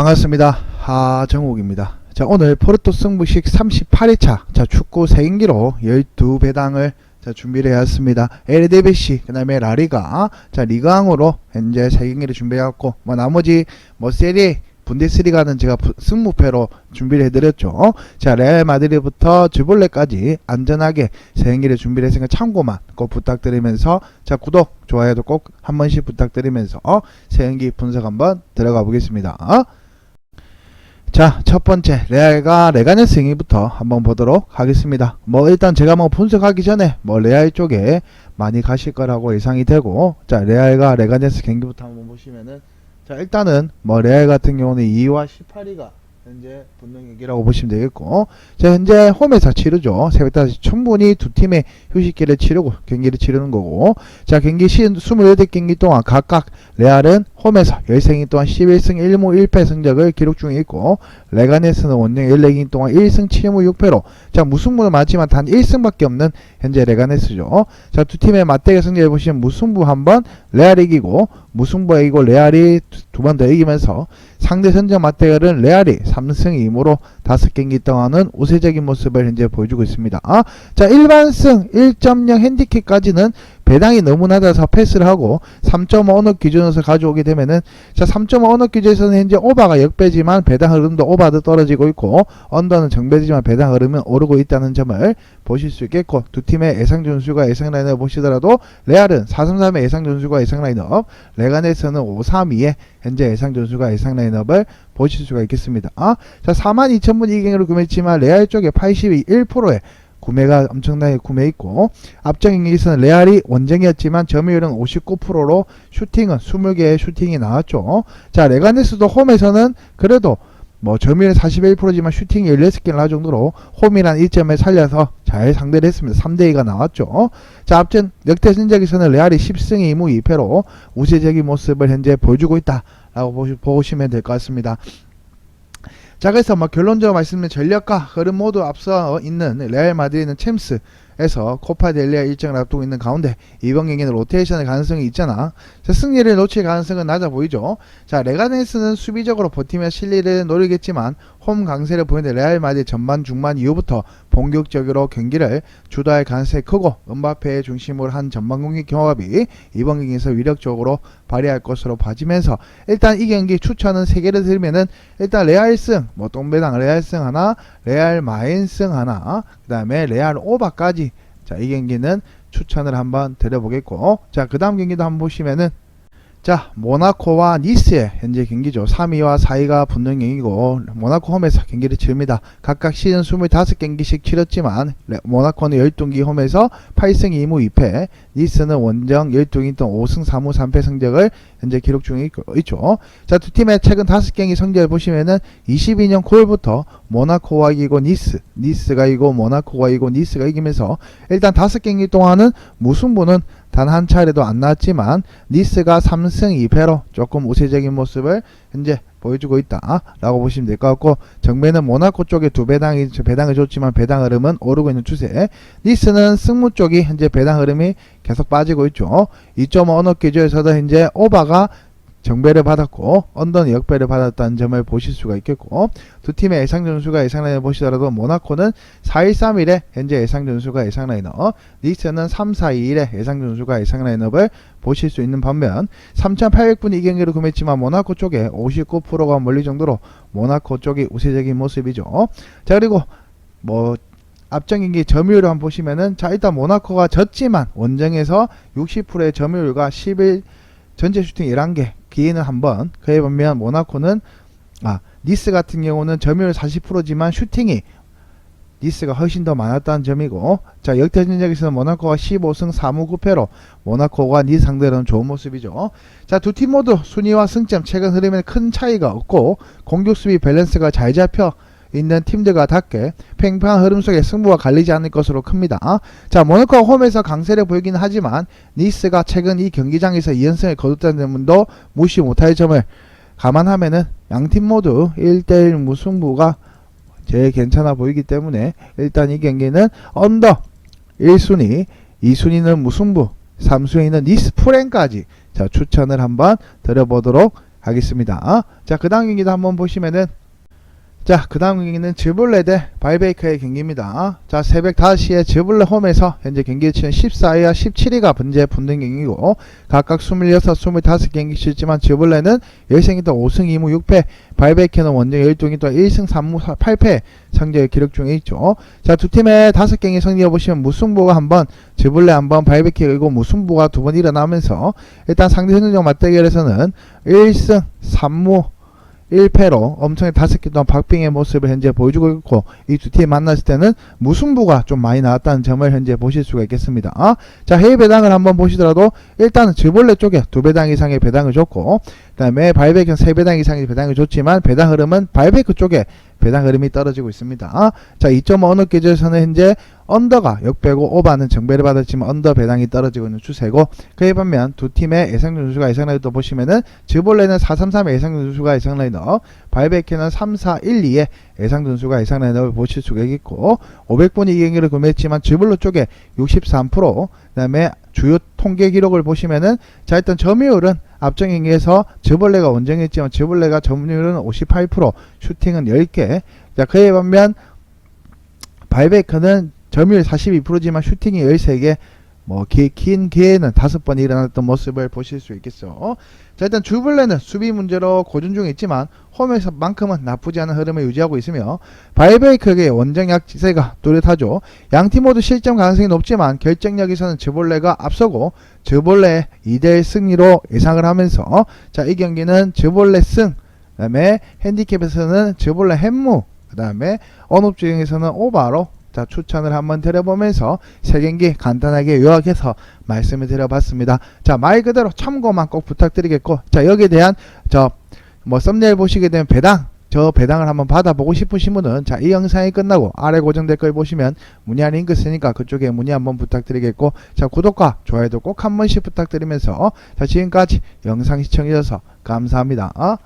반갑습니다. 하정욱입니다. 자, 오늘 포르토 승부식 38회차 자, 축구 3경기로 12배당을 자, 준비를 해왔습니다. 에르데베시, 그 다음에 라리가, 자, 리그왕으로 현재 3경기를 준비해왔고, 뭐, 나머지, 뭐, 세리에, 분데스리가는 제가 부- 승무패로 준비를 해드렸죠. 자, 레알 마드리드부터 주볼레까지 안전하게 3경기를 준비를 했으니까 참고만 꼭 부탁드리면서, 자, 구독, 좋아요도 꼭 한 번씩 부탁드리면서, 세 경기 분석 한번 들어가 보겠습니다. 자, 첫 번째 레알과 레가네스 경기부터 한번 보도록 하겠습니다. 뭐 일단 제가 뭐 분석하기 전에 뭐 레알 쪽에 많이 가실 거라고 예상이 되고, 자 레알과 레가네스 경기부터 한번 보시면은 자 일단은 뭐 레알 같은 경우는 2와 18위가 현재 붙는 경기라고 보시면 되겠고, 자 현재 홈에서 치르죠. 새벽 5시 충분히 두 팀의 휴식기를 치르고 경기를 치르는 거고, 자 경기 시즌 28경기 동안 각각 레알은 홈에서 13인 동안 11승 1무 1패 성적을 기록 중에 있고 레가네스는 원정 14인 동안 1승 7무 6패로 자 무승부는 많지만 단 1승밖에 없는 현재 레가네스죠. 자 두 팀의 맞대결 성적을 보시면 무승부 한번 레알이 이기고 무승부에 이기고 레알이 두 번 더 이기면서 상대 선적 맞대결은 레알이 3승 2무로 5경기 동안은 우세적인 모습을 현재 보여주고 있습니다. 아, 자 일반승 1.0 핸디캡까지는 배당이 너무 낮아서 패스를 하고 3.5 언어 기준에서 가져오게 되면은 자3.5 언어 기준에서는 현재 오바가 역배지만 배당 흐름도 오바도 떨어지고 있고 언더는 정배지만 배당 흐름은 오르고 있다는 점을 보실 수 있겠고 두 팀의 예상 전수가 예상 라인업 보시더라도 레알은 433의 예상 전수가 예상 라인업 레가네스는 532의 현재 예상 전수가 예상 라인업을 보실 수가 있겠습니다. 아, 자 42,000분 이경으로 구매했지만 레알 쪽에 81%의 구매가 엄청나게 구매 있고 앞전 경기에서는 레알이 원정이었지만 점유율은 59%로 슈팅은 20개의 슈팅이 나왔죠. 자 레가네스도 홈에서는 그래도 뭐 점유율 41%지만 슈팅이 16개를 할 정도로 홈이란 1점을 살려서 잘 상대를 했습니다. 3대2가 나왔죠. 자 앞전 역대 신작에서는 레알이 10승 2무 2패로 우세적인 모습을 현재 보여주고 있다 라고 보시, 보시면 될 것 같습니다. 자 그래서 뭐 결론적으로 말씀드리면 전력과 흐름 모두 앞서 있는 레알 마드리드는 챔스 에서 코파 델리아 일정을 앞두고 있는 가운데 이번 경기는 로테이션의 가능성이 있잖아. 자, 승리를 놓칠 가능성은 낮아 보이죠. 자 레가네스는 수비적으로 버티며 실리를 노리겠지만 홈 강세를 보이는 레알 마드리드 전반 중반 이후부터 본격적으로 경기를 주도할 가능성이 크고 은바페의 중심으로 한 전반 공격 경합이 이번 경기에서 위력적으로 발휘할 것으로 봐지면서 일단 이 경기 추천은 세 개를 들면은 일단 레알 승 뭐 똥배당 레알 승 하나 레알 마인 승 하나 그 다음에 레알 오바까지 자 이 경기는 추천을 한번 드려보겠고 자 그 다음 경기도 한번 보시면은 자 모나코와 니스의 현재 경기죠. 3위와 4위가 붙는 경기고 모나코 홈에서 경기를 치릅니다. 각각 시즌 25경기씩 치렀지만 레- 모나코는 12경기 홈에서 8승 2무 2패 니스는 원정 12경기 동안 5승 3무 3패 성적을 현재 기록 중에 있- 있죠. 자 두 팀의 최근 5경기 성적을 보시면은 22년 9월부터 모나코가 이기고 니스 니스가 이기고 모나코가 이기고 니스가 이기면서 일단 5경기 동안은 무승부는 단 한 차례도 안 나왔지만 니스가 3승 2패로 조금 우세적인 모습을 현재 보여주고 있다 라고 보시면 될 것 같고 정배는 모나코 쪽에 두 배당이 배당을 줬지만 배당 흐름은 오르고 있는 추세. 니스는 승무 쪽이 현재 배당 흐름이 계속 빠지고 있죠. 2.5 언어 기조에서도 현재 오바가 정배를 받았고 언더는 역배를 받았다는 점을 보실 수가 있겠고 두 팀의 예상 점수가 예상 라인을 보시더라도 모나코는 4-1-3-1의 현재 예상 점수가 예상 라인업 니스는 3-4-2-1의 예상 점수가 예상 라인업을 보실 수 있는 반면 3,800분 이 경기를 구매했지만 모나코 쪽에 59%가 몰릴 정도로 모나코 쪽이 우세적인 모습이죠. 자 그리고 뭐 앞전 경기 점유율을 한번 보시면은 자 일단 모나코가 졌지만 원정에서 60%의 점유율과 11 전체 슈팅 11개 기회는 한번 그에 반면 모나코는 아 니스 같은 경우는 점유율 40%지만 슈팅이 니스가 훨씬 더 많았다는 점이고 자 역대 전적에서는 모나코가 15승 4무 9패로 모나코가 니스 상대로는 좋은 모습이죠. 자 두 팀 모두 순위와 승점 최근 흐름에는 큰 차이가 없고 공격 수비 밸런스가 잘 잡혀 있는 팀들과 같게 팽팽한 흐름 속에 승부가 갈리지 않을 것으로 큽니다. 자, 모나코가 홈에서 강세를 보이긴 하지만 니스가 최근 이 경기장에서 2연승을 거뒀다는 점도 무시 못할 점을 감안하면은 양팀 모두 1대1 무승부가 제일 괜찮아 보이기 때문에 일단 이 경기는 언더 1순위, 2순위는 무승부, 3순위는 니스 프랭까지 자 추천을 한번 드려보도록 하겠습니다. 자, 그 다음 경기도 한번 보시면은 자, 그 다음 경기는 즈블레 대 바이베이커의 경기입니다. 자, 새벽 5시에 즈블레 홈에서 현재 경기 치는 14위와 17위가 분재 붙는 경기고, 각각 26, 25경기 치지만 즈블레는 10승이 또 5승 2무 6패, 바이베이커는 원정 12경기 또 1승 3무 8패 성적을 기록 중에 있죠. 자, 두 팀의 5경기 성적을 보시면 무승부가 한번, 즈블레 한번, 바이베이커 그리고 무승부가 두 번 일어나면서, 일단 상대 선정적 맞대결에서는 1승 3무 1패로 엄청나게 다섯 개 동안 박빙의 모습을 현재 보여주고 있고 이 두 팀이 만났을 때는 무승부가 좀 많이 나왔다는 점을 현재 보실 수가 있겠습니다. 아, 자 해외 배당을 한번 보시더라도 일단은 즈볼레 쪽에 두 배당 이상의 배당을 줬고 그 다음에 바이베이크는 세 배당 이상의 배당을 줬지만 배당 흐름은 바이베이크 쪽에 배당 흐름이 떨어지고 있습니다. 아, 자2.5 어느 계절에서는 현재 언더가 역배고 오바는 정배를 받았지만 언더 배당이 떨어지고 있는 추세고 그에 반면 두 팀의 예상률 누수가 예상 라이더 보시면은 즈볼레는 433의 예상률 누수가 예상 라이더 바이베이크는 3412의 예상 등수가 예상 라인업을 보실 수가 있고 500분이 이 경기를 구매했지만 즈블로 쪽에 63% 그 다음에 주요 통계 기록을 보시면은 자 일단 점유율은 앞전 경기에서 즈벌레가 원정했지만 즈벌레가 점유율은 58% 슈팅은 10개. 자 그에 반면 바이베이커는 점유율 42%지만 슈팅이 13개 뭐긴 기회는 다섯 번 일어났던 모습을 보실 수 있겠죠. 자 일단 주블레는 수비 문제로 고전 중에 있지만 홈에서만큼은 나쁘지 않은 흐름을 유지하고 있으며 바이베이크의 원정 약세가 뚜렷하죠. 양 팀 모두 실점 가능성이 높지만 결정력에서는 즈볼레가 앞서고 즈볼레 2대1 승리로 예상을 하면서 자이 경기는 즈볼레 승 그다음에 핸디캡에서는 즈볼레 햄무 그다음에 언업 주행에서는 오바로 자 추천을 한번 드려보면서 세 경기 간단하게 요약해서 말씀을 드려봤습니다. 자 말 그대로 참고만 꼭 부탁드리겠고 자 여기에 대한 저 뭐 썸네일 보시게 되면 배당 저 배당을 한번 받아보고 싶으신 분은 자 이 영상이 끝나고 아래 고정 댓글 보시면 문의 링크 있으니까 그쪽에 문의 한번 부탁드리겠고 자 구독과 좋아요도 꼭 한 번씩 부탁드리면서 자 지금까지 영상 시청해주셔서 감사합니다. 어?